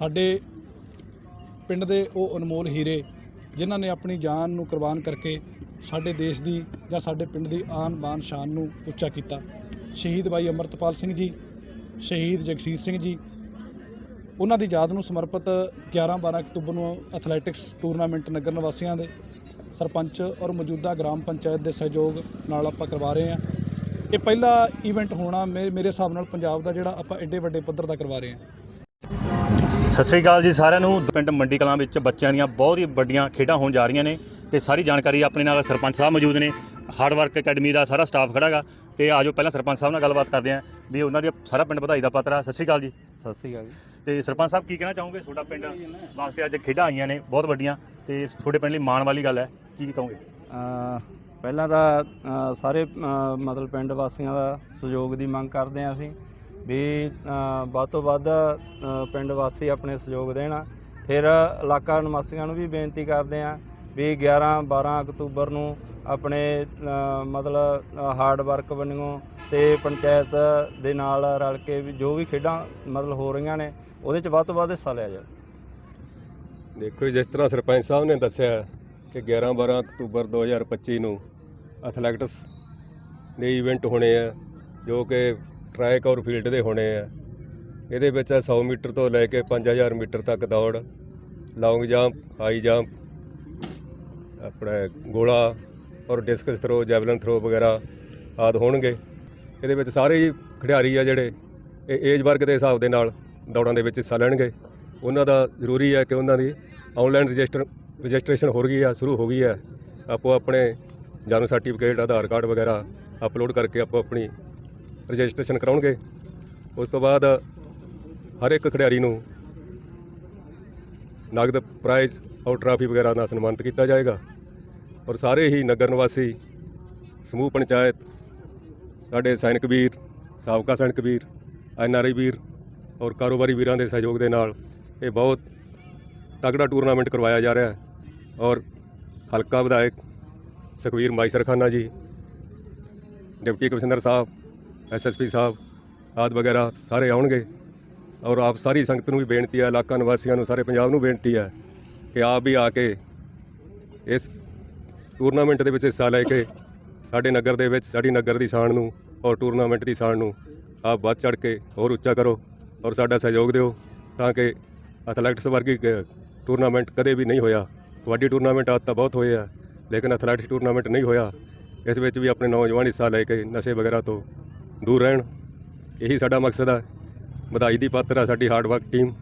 ਸਾਡੇ ਪਿੰਡ ਦੇ ਉਹ ਅਨਮੋਲ ਹੀਰੇ, ਜਿਨ੍ਹਾਂ ਨੇ ਆਪਣੀ ਜਾਨ ਨੂੰ ਕੁਰਬਾਨ ਕਰਕੇ ਸਾਡੇ ਦੇਸ਼ ਦੀ ਜਾਂ ਸਾਡੇ ਪਿੰਡ ਦੀ ਆਨ ਬਾਨ ਸ਼ਾਨ ਨੂੰ ਉੱਚਾ ਕੀਤਾ। ਸ਼ਹੀਦ ਬਾਈ ਅਮਰਤਪਾਲ ਸਿੰਘ ਜੀ, ਸ਼ਹੀਦ ਜਗਸੀਰ ਸਿੰਘ ਜੀ, ਉਹਨਾਂ ਦੀ ਯਾਦ ਨੂੰ ਸਮਰਪਿਤ 11-12 ਅਕਤੂਬਰ ਨੂੰ ਐਥਲੈਟਿਕਸ ਟੂਰਨਾਮੈਂਟ ਨਗਰ ਨਿਵਾਸੀਆਂ ਦੇ ਸਰਪੰਚ ਔਰ ਮੌਜੂਦਾ ਗ੍ਰਾਮ ਪੰਚਾਇਤ ਦੇ ਸਹਿਯੋਗ ਨਾਲ ਆਪਾਂ ਕਰਵਾ ਰਹੇ ਹਾਂ। ਇਹ ਪਹਿਲਾ ਇਵੈਂਟ ਹੋਣਾ ਮੇ- ਮੇਰੇ ਹਿਸਾਬ ਨਾਲ ਪੰਜਾਬ ਦਾ ਜਿਹੜਾ ਆਪਾਂ ਐਡੇ ਵੱਡੇ ਪੱਧਰ ਦਾ ਕਰਵਾ ਰਹੇ ਹਾਂ। ਸਤਿ ਸ੍ਰੀ ਅਕਾਲ ਜੀ ਸਾਰਿਆਂ ਨੂੰ। ਪਿੰਡ ਮੰਡੀ ਕਲਾਂ ਵਿੱਚ ਬੱਚਿਆਂ ਦੀਆਂ ਬਹੁਤ ਹੀ ਵੱਡੀਆਂ ਖੇਡਾਂ ਹੋਣ ਜਾ ਰਹੀਆਂ ਨੇ ਤੇ ਸਾਰੀ ਜਾਣਕਾਰੀ ਆਪਣੇ ਨਾਲ ਸਰਪੰਚ ਸਾਹਿਬ ਮੌਜੂਦ ਨੇ। ਹਾਰਡ ਵਰਕ ਅਕੈਡਮੀ ਦਾ ਸਾਰਾ ਸਟਾਫ ਖੜਾਗਾ ਤੇ ਆਜੋ ਪਹਿਲਾਂ ਸਰਪੰਚ ਸਾਹਿਬ ਨਾਲ ਗੱਲਬਾਤ ਕਰਦੇ ਆਂ ਵੀ ਉਹਨਾਂ ਦੀ ਸਾਰਾ ਪਿੰਡ ਵਧਾਈ ਦਾ ਪਾਤਰ ਆ। ਸਤਿ ਸ੍ਰੀ ਅਕਾਲ ਜੀ। ਸਤਿ ਸ੍ਰੀ ਅਕਾਲ ਜੀ। ਤੇ ਸਰਪੰਚ ਸਾਹਿਬ ਕੀ ਕਹਿਣਾ ਚਾਹੋਗੇ? ਤੁਹਾਡਾ ਪਿੰਡ ਵਾਸਤੇ ਅੱਜ ਖੇਡਾਂ ਆਈਆਂ ਨੇ ਬਹੁਤ ਵੱਡੀਆਂ ਤੇ ਤੁਹਾਡੇ ਪਿੰਡ ਲਈ ਮਾਣ ਵਾਲੀ ਗੱਲ ਹੈ। ਕੀ ਕਹੋਗੇ? ਪਹਿਲਾਂ ਤਾਂ ਸਾਰੇ ਮਤਲਬ ਪਿੰਡ ਵਾਸੀਆਂ ਦਾ ਸਹਿਯੋਗ ਦੀ ਮੰਗ ਕਰਦੇ ਹਾਂ ਅਸੀਂ। ਵੀ ਵੱਧ ਤੋਂ ਵੱਧ ਪਿੰਡ ਵਾਸੀ ਆਪਣੇ ਸਹਿਯੋਗ ਦੇਣ। ਫਿਰ ਇਲਾਕਾ ਨਿਵਾਸੀਆਂ ਨੂੰ ਵੀ ਬੇਨਤੀ ਕਰਦੇ ਹਾਂ ਵੀ 11 12 ਅਕਤੂਬਰ ਨੂੰ ਆਪਣੇ ਮਤਲਬ ਹਾਰਡ ਵਰਕ ਬਣਿਓ ਤੇ ਪੰਚਾਇਤ ਦੇ ਨਾਲ ਰਲ ਕੇ ਵੀ ਜੋ ਵੀ ਖੇਡਾਂ ਮਤਲਬ ਹੋ ਰਹੀਆਂ ਨੇ, ਉਹਦੇ ਚ ਵੱਧ ਤੋਂ ਵੱਧ ਹਿੱਸਾ ਲਿਆ ਜਾਵੇ। ਦੇਖੋ ਜਿਸ ਤਰ੍ਹਾਂ ਸਰਪੰਚ ਸਾਹਿਬ ਨੇ ਦੱਸਿਆ ਕਿ 11 12 ਅਕਤੂਬਰ 2025 ਨੂੰ ਐਥਲੈਟਿਕਸ ਦੇ ਇਵੈਂਟ ਹੋਣੇ ਆ, ਜੋ ਕਿ ਟਰੈਕ ਔਰ ਫੀਲਡ ਦੇ ਹੋਣੇ ਆ। ਇਹਦੇ ਵਿੱਚ 100 ਮੀਟਰ ਤੋਂ ਲੈ ਕੇ 5000 ਮੀਟਰ ਤੱਕ ਦੌੜ ਲੌਂਗ ਜੰਪ ਹਾਈ ਜੰਪ ਆਪਣਾ ਗੋਲਾ ਔਰ ਡਿਸਕਸ ਥਰੋ ਜੈਵਲਨ ਥਰੋ ਵਗੈਰਾ ਆਦ ਹੋਣਗੇ। ਇਹਦੇ ਵਿੱਚ ਸਾਰੇ ਹੀ ਖਿਡਾਰੀ ਆ ਜਿਹੜੇ, ਇਹ ਏਜ ਵਰਗ ਦੇ ਹਿਸਾਬ ਦੇ ਨਾਲ ਦੌੜਾਂ ਦੇ ਵਿੱਚ ਹਿੱਸਾ ਲੈਣਗੇ। ਉਹਨਾਂ ਦਾ ਜ਼ਰੂਰੀ ਹੈ ਕਿ ਉਹਨਾਂ ਦੀ ਆਨਲਾਈਨ ਰਜਿਸਟਰ ਰਜਿਸਟ੍ਰੇਸ਼ਨ ਹੋ ਗਈ ਹੈ ਸ਼ੁਰੂ ਹੋ ਗਈ ਹੈ ਆਪੋ ਆਪਣੇ ਜਨਮ ਸਰਟੀਫਿਕੇਟ ਆਧਾਰ ਕਾਰਡ ਵਗੈਰਾ ਅਪਲੋਡ ਕਰਕੇ ਆਪੋ ਆਪਣੀ ਰਜਿਸਟ੍ਰੇਸ਼ਨ ਕਰਾਉਣਗੇ। ਉਸ ਤੋਂ ਬਾਅਦ ਹਰ ਇੱਕ ਖਿਡਾਰੀ ਨੂੰ ਨਗਦ ਪ੍ਰਾਈਜ਼ ਔਰ ਟਰਾਫੀ ਵਗੈਰਾ ਨਾਲ ਸਨਮਾਨਿਤ ਕੀਤਾ ਜਾਏਗਾ। ਔਰ ਸਾਰੇ ਹੀ ਨਗਰ ਨਿਵਾਸੀ, ਸਮੂਹ ਪੰਚਾਇਤ, ਸਾਡੇ ਸੈਨਿਕ ਵੀਰ, ਸਾਬਕਾ ਸੈਨਿਕ ਵੀਰ, ਐੱਨ ਆਰ ਆਈ ਵੀਰ ਔਰ ਕਾਰੋਬਾਰੀ ਵੀਰਾਂ ਦੇ ਸਹਿਯੋਗ ਦੇ ਨਾਲ ਇਹ ਬਹੁਤ ਤਗੜਾ ਟੂਰਨਾਮੈਂਟ ਕਰਵਾਇਆ ਜਾ ਰਿਹਾ ਹੈ। ਔਰ ਹਲਕਾ ਵਿਧਾਇਕ ਸੁਖਵੀਰ ਮਾਈ ਸਰਖਾਨਾ ਜੀ, ਡਿਪਟੀ ਕਮਿਸ਼ਨਰ ਸਾਹਿਬ ਐਸਐਸਪੀ ਸਾਹਿਬ, ਆਦਿ ਵਗੈਰਾ ਸਾਰੇ ਆਉਣਗੇ। ਔਰ ਆਪ ਸਾਰੀ ਸੰਗਤ ਨੂੰ ਵੀ ਬੇਨਤੀ ਹੈ, ਇਲਾਕਾ ਨਿਵਾਸੀਆਂ ਨੂੰ, ਸਾਰੇ ਪੰਜਾਬ ਨੂੰ ਬੇਨਤੀ ਹੈ ਕਿ ਆਪ ਵੀ ਆ ਕੇ ਇਸ ਟੂਰਨਾਮੈਂਟ ਦੇ ਵਿੱਚ ਹਿੱਸਾ ਲੈ ਕੇ ਸਾਡੇ ਨਗਰ ਦੇ ਵਿੱਚ, ਸਾਡੀ ਨਗਰ ਦੀ ਸ਼ਾਨ ਨੂੰ ਔਰ ਟੂਰਨਾਮੈਂਟ ਦੀ ਸ਼ਾਨ ਨੂੰ ਆਪ ਵੱਧ ਚੜ ਕੇ ਹੋਰ ਉੱਚਾ ਕਰੋ ਔਰ ਸਾਡਾ ਸਹਿਯੋਗ ਦਿਓ ਤਾਂ ਕਿ ਐਥਲੈਟਿਕਸ ਵਰਗੀ ਟੂਰਨਾਮੈਂਟ ਕਦੇ ਵੀ ਨਹੀਂ ਹੋਇਆ। ਕਬੱਡੀ ਟੂਰਨਾਮੈਂਟ ਆਦ ਤਾਂ ਬਹੁਤ ਹੋਏ ਆ, ਲੇਕਿਨ ਐਥਲੈਟਿਕਸ ਟੂਰਨਾਮੈਂਟ ਨਹੀਂ ਹੋਇਆ। ਇਸ ਵਿੱਚ ਵੀ ਆਪਣੇ ਨੌਜਵਾਨ ਹਿੱਸਾ ਲੈ ਕੇ, ਨਸ਼ੇ ਵਗੈਰਾ ਤੋਂ ਦੂਰ ਰਹਿਣ। ਇਹੀ ਸਾਡਾ ਮਕਸਦ ਆ। ਵਧਾਈ ਦੀ ਪਾਤਰ ਆ ਸਾਡੀ ਹਾਰਡ ਵਰਕ ਟੀਮ